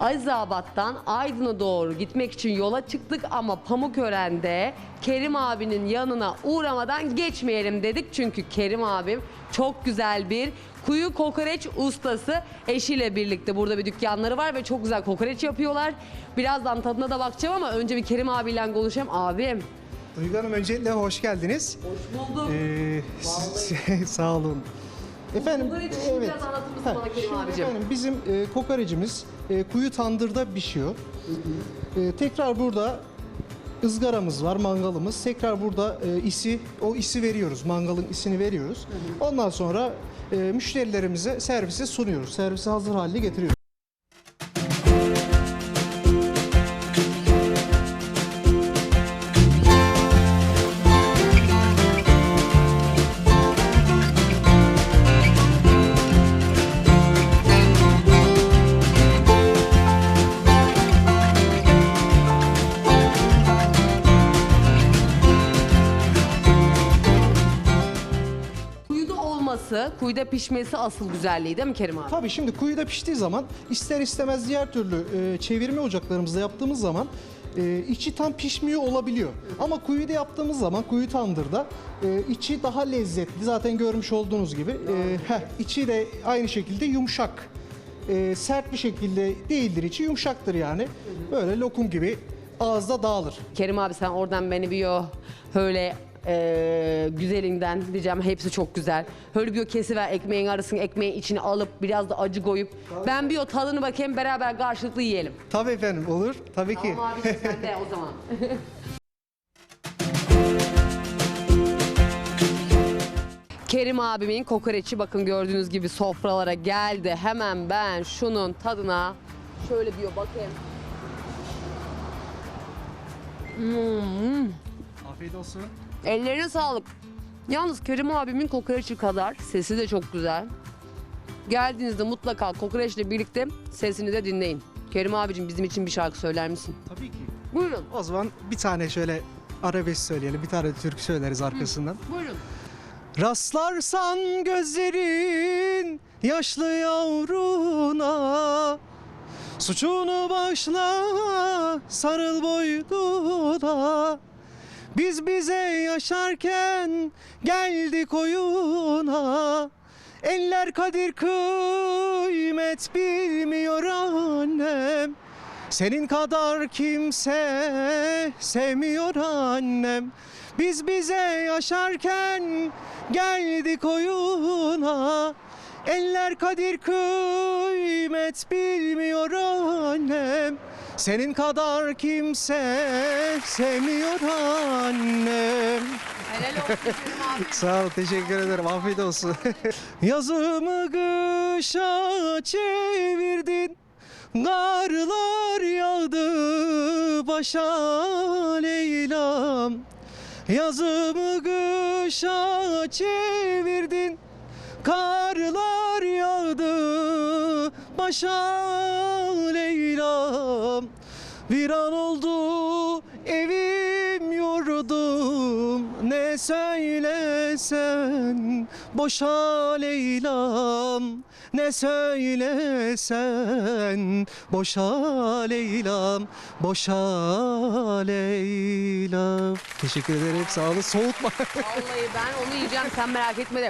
Azizabat'tan Aydın'a doğru gitmek için yola çıktık ama Pamukören'de Kerim abinin yanına uğramadan geçmeyelim dedik. Çünkü Kerim abim çok güzel bir kuyu kokoreç ustası. Eşiyle birlikte burada bir dükkanları var ve çok güzel kokoreç yapıyorlar. Birazdan tadına da bakacağım ama önce bir Kerim abiyle konuşayım. Abim. Duygu Hanım öncelikle hoş geldiniz. Hoş bulduk. Ee, sağ olun. Efendim, için biraz anlatır mısın bana Kerim şimdi abicim? efendim, bizim e, kokorecimiz e, kuyu tandırda pişiyor. E, tekrar burada ızgaramız var, mangalımız. Tekrar burada e, isi, o isi veriyoruz, mangalın isini veriyoruz. Ondan sonra e, müşterilerimize servise sunuyoruz. Servise hazır haline getiriyoruz. Olması, kuyuda pişmesi asıl güzelliği değil mi Kerim abi? Tabii şimdi kuyuda piştiği zaman ister istemez diğer türlü e, çevirme ocaklarımızda yaptığımız zaman e, içi tam pişmiyor olabiliyor. Ama kuyuda yaptığımız zaman kuyu tandırda e, içi daha lezzetli. Zaten görmüş olduğunuz gibi. E, heh, içi de aynı şekilde yumuşak. E, sert bir şekilde değildir içi yumuşaktır yani. Böyle lokum gibi ağızda dağılır. Kerim abi sen oradan beni bir o öyle eee, güzelinden diyeceğim hepsi çok güzel. Öyle bir o kesiver ekmeğin arasını ekmeğin içine alıp biraz da acı koyup ben bir o tadını bakayım beraber karşılıklı yiyelim. Tabii efendim olur. Tabii ki. Tamam abi sen de o zaman. Kerim abimin kokoreçi bakın gördüğünüz gibi sofralara geldi. Hemen ben şunun tadına şöyle bir bakayım. Afiyet olsun. Ellerine sağlık. Yalnız Kerim abimin kokoreçi kadar sesi de çok güzel. Geldiğinizde mutlaka kokoreçle birlikte sesini de dinleyin. Kerim abicim bizim için bir şarkı söyler misin? Tabii ki. Buyurun, O zaman bir tane şöyle arabesk söyleyelim. Bir tane de türkü söyleriz arkasından. buyurun. Rastlarsan gözlerin yaşlı yavruna Suçunu başla sarıl boynuna Biz bize yaşarken geldik oyuna. Eller kadir kıymet bilmiyor annem. Senin kadar kimse sevmiyor annem. Biz bize yaşarken geldik oyuna. Eller kadir kıymet bilmiyor annem Senin kadar kimse sevmiyor annem Helal olsun abi. Sağ ol, teşekkür ederim. Afiyet olsun. Yazımı kışa çevirdin. Karlar yağdı başa Leyla'm. Yazımı kışa çevirdin. Karlar yağdı başa Leyla'm. Bir an oldu evim yurdum. Ne söylesen boşa Leyla'm. Ne söylesen boşa Leyla'm. Boşa Leyla'm. Teşekkür ederim sağ olun. Soğutma. Vallahi ben onu yiyeceğim sen merak etme de.